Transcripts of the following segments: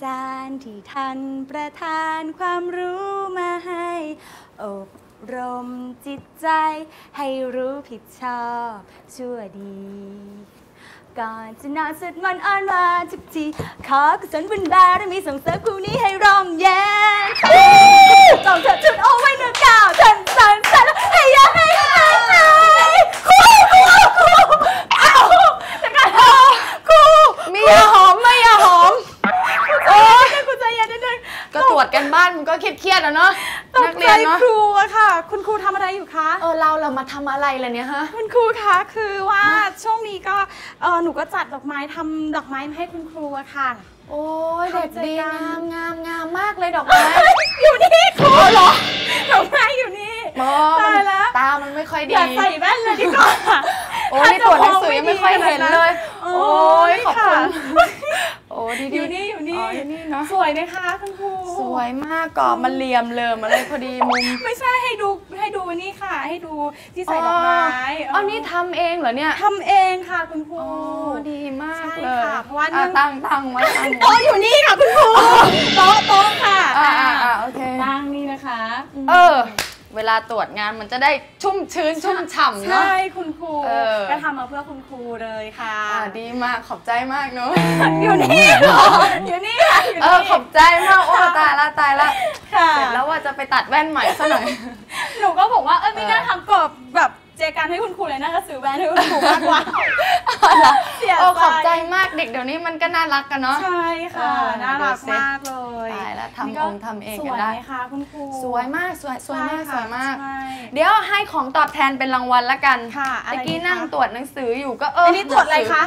ท่านประทานความรู้มาให้อบรมจิตใจ ให้รู้ผิดชอบ ชั่วดี ก่อนจะนอนสวดมนต์อ่อนหวานทุกที ขอกุศลบุญบารมีส่งเสริมคู่นี้ให้ร่มเย็นจงเถิดจุดเอาไว้เนื้อก้าวทันสันสันให้อยากให้หายใจครูครูครูอ้าวแต่กันครู มียาหอมไหม่ยาหอม โอ้ยครูใจเย็นนิดนึง ก็ตรว จกันบ้านมันก็เครียดๆอะเนาะตนักกใจเรียนเนาะครูอะค่ะ คุณครูทำอะไรอยู่คะเออเราเรามาทำอะไรล่ะเนี่ยฮะคุณครูคะคือว่าช่วงนี้ก็เออหนูก็จัดดอกไม้ทำดอกไม้มาให้คุณครูอะค่ะ โอ้ยเด็กดีเข้าใจกันงามงามงามมากเลยดอกไม้อยู่นี่ครูเหรอดอกไม้อยู่นี่มอตายแล้วตามันไม่ค่อยดีอย่าใส่แว่นเลยดีกว่าโอ้ยนี่ตรวจหนังสือยังไม่ค่อยเห็นเลย โอ้โอ้ยยขอบคุณค่ะโอ้ดีอดียู่นี่อยู่นี่อ๋ออยู่นี่เนาะสวยไหมคะคุณครูสวยมากกรอบมันเหลี่ยมเหลิมอะไรพอดีมุมไม่ใช่ให้ดูให้ดูนี่ค่ะ ให้ดูที่ใส่ดอกไม้อ๋อนี่ทำเองเหรอเนี่ยทำเองค่ะคุณครูอ๋อดีมากใช่เลยค่ะเพราะว่าเนื่อ่องตั้งตั้งไว้ตั้งไว้โต๊ะอยู่นี่ค่ะคุณครูโต๊ะโต๊ะค่ะอ่าอ่าอ่าโอเคตั้งนี่นะคะ เออ เวลาตรวจงานมันจะได้ชุ่มชื้นชุ่มฉ่ำเนาะ ใช่คุณครูเออ ก็ทำมาเพื่อคุณครูเลยค่ะอ่าดีมากขอบใจมากเนาะ อยู่นี่เหรออยู่นี่ค่ะอยู่เออนี่ขอบใจมากโอ้ตายละตายละค่ะเสร็จแล้วว่าจะไปตัดแว่นใหม่ซะหน่อย หนูก็บอกว่าเออไม่เออน่าทำกรอบ แบบเจกันให้คุณครูเลยน่าจะซื้อแบรนด์ให้คุณครูมากกว่าเสียโอ้ขอบใจมากเด็กเดี๋ยวนี้มันก็น่ารักกันเนาะใช่ค่ะเออน่ารักดูสิมากเลยตายแล้วทำนี่ก็องค์ทำเองสกันวยได้ไหมคะคุณครูสวยมากสวยสวยมากสใช่วยมากใช่เดี๋ยวให้ของตอบแทนเป็นรางวัลละกันค่ะอะไรตะกี้ดีคะนั่งตรวจหนังสืออยู่ก็เอออัอันนี้ตรวจอะไรคะ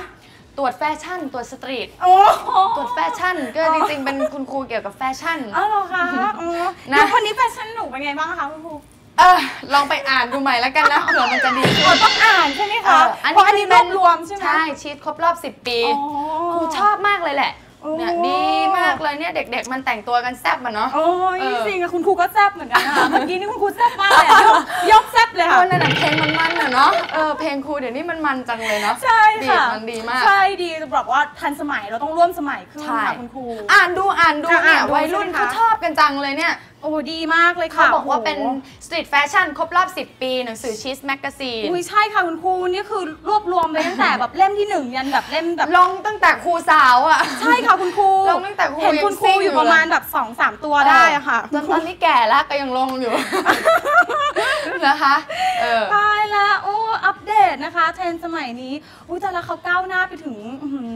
ตรวจแฟชั่นตรวจสตรีทโอ้โหตรวจแฟชั่นก็จริงๆเป็นคุณครูเกี่ยวกับแฟชั่นอ้าวเหรอคะอ๋อนะแล้ววันนี้แฟชั่นหนูเป็นไงบ้างคะคุณครู เออลองไปอ่านดูใหม่แล้วกันนะเผื่อมันจะดีขึ้เรานต้องอ่านใช่ไหมเอคะอเพราะอันนี้รเป็วบรวมใช่ไหม ใช่ชีตครบรอบ 10 ปีอ๋อ ครูชอบมากเลยแหละโอ้ เนี่ยดีมากเลยเนี่ยเด็ก ๆ มันแต่งตัวกันแซ่บมันเนาะโอ้ยเออจริงอะคุณครูก็แซ่บเหมือนกันนะคะเมื่อกี้นี่คุณครูแซ่บมากเลยอะยกยกแซ่บเลยเอค่ะอนั่นน่ะเพลงมันมันๆน่ะเนาะเออเพลงครูเดี๋ยวนี้มันมันจังเลยเนาะใช่ค่ะดีมันดีมากใช่ดีจะบอกว่าทันสมัยเราต้องร่วมสมัยขึ้นใช่ค่ะคุณครูอ่านดูอ่านดูอะเนี่ยอ่านดูวัยรุ่นใช่ไหมคะเขาชอบกันจังเลยเนี่ยโอ้ดีมากเลยเขาค่ะบอกว่าเป็นโโหสตรีทแฟชั่นครบรอบ 10 ปี หนังสือชีสแมกกาซีนอุ้ยใช่ค่ะคุณครูนี่คือรวบรวมไปตั้งแต่แบบเล่มที่หนึ่งยันแบบเล่มแบบลงตั้งแต่ครูสาวอะใช่ค่ะคุณครูลงตั้งแต่ครูเห็นยังคุณครูซิ่งออยู่ยู่ประมาณเลยแบบสองสามตัวได้อะค่ะจนตอนนี้แก่แล้วก็ยังลงอยู่นะคะเออตายละโอ้อัปเดตนะคะเทรนด์สมัยนี้อุ้ยแต่ละเขาก้าวหน้าไปถึงอื้อหือ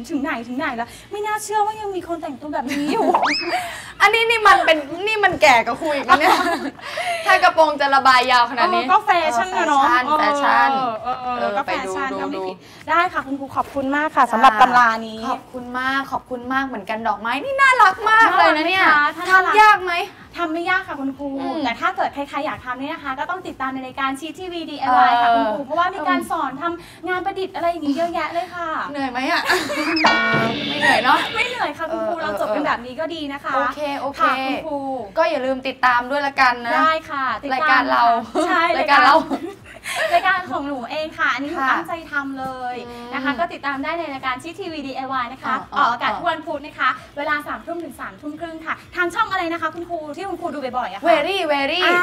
ถึงไหนถึงไหนแล้ว ไม่น่าเชื่อว่ายังมีคนแต่งตัวแบบนี้อยู่ อันนี้นี่มันเป็นนี่มันแก่กับครูอีกนะเนี่ย ถ้ากระโปรงจะระบายยาวขนาดนี้ เออก็แฟชั่นนะเนาะแฟชั่นเออเออเอเอออก็ไปแฟดูชั่นดูก็ไม่ดู ผิดได้ค่ะคุณครูขอบคุณมากค่ะสำหรับตำรานี้ ขอบคุณมากขอบคุณมากเหมือนกันดอกไม้นี่น่ารักมากเลยนะเนี่ยน่ารักไหมคะถ้าน่ารักทำยากไหม ทำไม่ยากค่ะคุณครู อืมแต่ถ้าเกิดใครๆอยากทำเนี่ยนะคะ ก็ต้องติดตามในรายการชีทีวี DIY ค่ะเอคุณอครูเพราะว่ามีการสอนทำงานประดิษฐ์อะไรอย่างนี้เยอะแยะเลยค่ะ เหนื่อยไหมอะ ไม่เหนื่อยเนาะ ไม่เหนื่อยค่ะคุณครู เออเราจบกันแบบนี้ก็ดีนะคะโอเค โอเค ค่ะคุณครู ก็อย่าลืมติดตามด้วยละกันนะ ได้ค่ะติดตมรายการเราค่ะใช่รายการเรา รายการ ของหนูเองค่ะ อันนี้หนูค่ะตั้งใจทำเลยอืมนะคะก็ติดตามได้ในรายการชีทีวี DIY นะคะอ๋ออ๋อ ออกอากาศทุกวันพุธนะคะ เวลา3ามทุ่มถึง3ามทุ่มครึ่งค่ะ ทางช่องอะไรนะคะคุณครูที่คุณครูดูบ่อยๆอะค่ะเวรี่เวรี่อ่า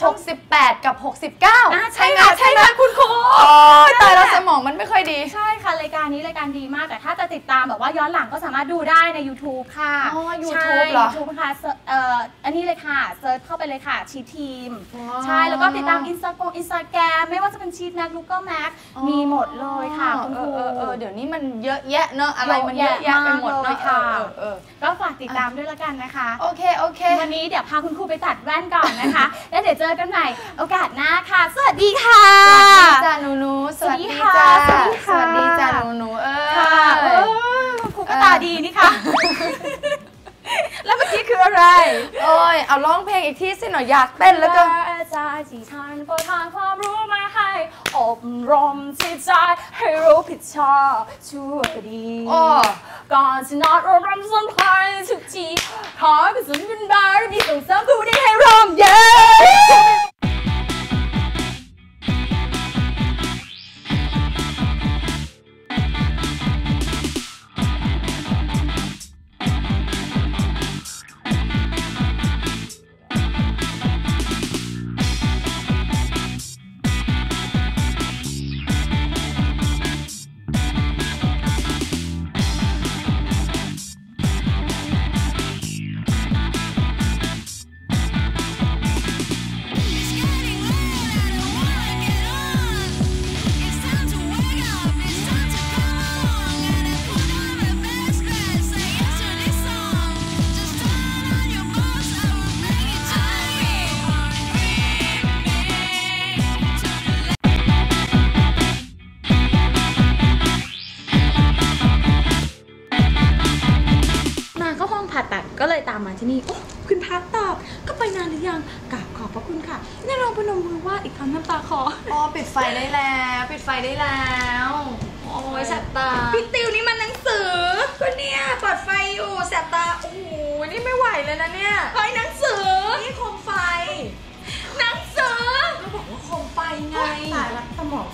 ช่อง18กับ69อ่าใช่ค่ะใช่ค่ะคุณครู โอ้ยตายแล้วสมองมันไม่ค่อยดี ใช่ค่ะ รายการนี้รายการดีมากแต่ถ้าจะติดตามแบบว่าย้อนหลังก็สามารถดูได้ใน YouTube ค่ะอ๋อ YouTube ใช่เหรอ YouTube ค่ะเสิร์ชเอ่ออันนี้เลยค่ะเซิร์ชเข้าไปเลยค่ะชีทีมอ๋อใช่ แล้วก็ติดตามอินสตาแกรมอินสตาแกรมไม่ว่าจะเป็นชีทแม็กลูกก็แม็กมีหมดเลยค่ะคุณครู เออเออเออเดี๋ยวนี้มันเยอะแยะเนอะอะไรมันเยอะแยะไปหมดเยอะแยะมากเลยเนอะค่ะเออเออก็ฝากติดตามด้วยละกันนะคะโอเคโอเค วันนี้เดี๋ยวพาคุณครูไปตัดแว่นก่อนนะคะ แล้วเดี๋ยวเจอกันใหม่โอกาสหน้าค่ะ สวัสดีค่ะ สวัสดีจ้าหนูหนูสวัสดีจ้าสวัสดีค่ะ สวัสดีจ้าหนูหนูเออค่ะเออคุณครูก็ตาดีนี่ค่ะแล้ว เมื่อกี้คืออะไร โอ้ย เอาร้องเพลงอีกทีสิหน่อยอยากเต้นแล้วก็อาจารย์ที่ท่านประทานความรู้มาให้อบรมจิตใจให้รู้ผิดชอบชั่วดีโอ้ก่อนจะนอนอบรมสมุนไพรทุกทีขอกระสุนเป็นบารมีส่งเสริมผู้นี้ให้ร่มเย็น นี้โอ้คุณพักตอบก็ไปนานหรือยังกราบขอบพระคุณค่ะแน่ลองพนมมือไหว่าอีกครั้งน้ำตาคออ๋อปิดไฟได้แล้ว ปิดไฟได้แล้ว โอ้ยแสบตา พี่ติวนี่มันหนังสือก็เนี่ยเปิดไฟอยู่แสบตาโอ้โหนี่ไม่ไหวเลยนะเนี่ยเฮ้ยหนังสือนี่โคมไฟ หนังสือก็บอกว่าโคมไฟไง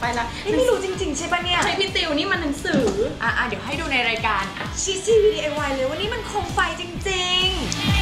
ตายละสมองไปละนี่ไม่รู้จริง ๆ ใช่ปะเนี่ยใช่พี่ติวนี่มันหนังสือ อะอะเดี๋ยวให้ดูในรายการอะชีซีวีดีไอวเลยว่านี่มันโคมไฟจริง ๆ